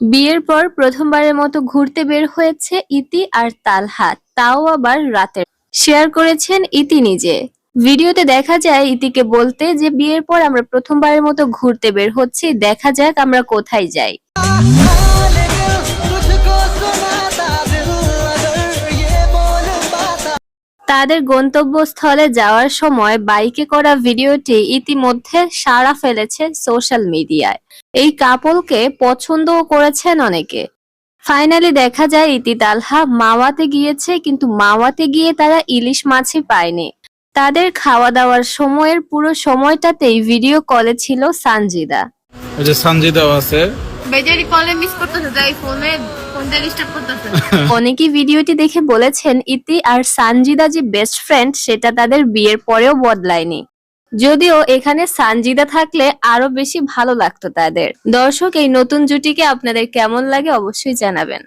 বিয়ের পর প্রথমবারের মতো ঘুরতে বের হয়েছে ইতি আর তালহা, তাও আবার রাতের। শেয়ার করেছেন ইতি নিজে। ভিডিওতে দেখা যায় ইতিকে বলতে যে, বিয়ের পর আমরা প্রথমবারের মতো ঘুরতে বের হচ্ছি, দেখা যাক আমরা কোথায় যাই। তাদের গন্তব্যস্থলে যাওয়ার সময় বাইকে করা ভিডিওটি ইতিমধ্যে সাড়া ফেলেছে সোশ্যাল মিডিয়ায়। এই কাপলকে পছন্দও করেছেন অনেকে। ফাইনালি দেখা যায় ইতি তালহা মাওয়াতে গিয়েছে কিন্তু মাওয়াতে গিয়ে তারা ইলিশ মাছই পায়নি। তাদের খাওয়া দাওয়ার সময়ের পুরো সময়টাতেই ভিডিও কলে ছিল সানজিদা। যে সঞ্জিতাও আছে। বেজারি কলে মিস করতেছে তাই ফোনে অনেকেই ভিডিওটি দেখে বলেছেন, ইতি আর সানজিদা যে বেস্ট ফ্রেন্ড সেটা তাদের বিয়ের পরেও বদলায়নি। যদিও এখানে সানজিদা থাকলে আরও বেশি ভালো লাগতো তাদের। দর্শক, এই নতুন জুটিকে আপনাদের কেমন লাগে অবশ্যই জানাবেন।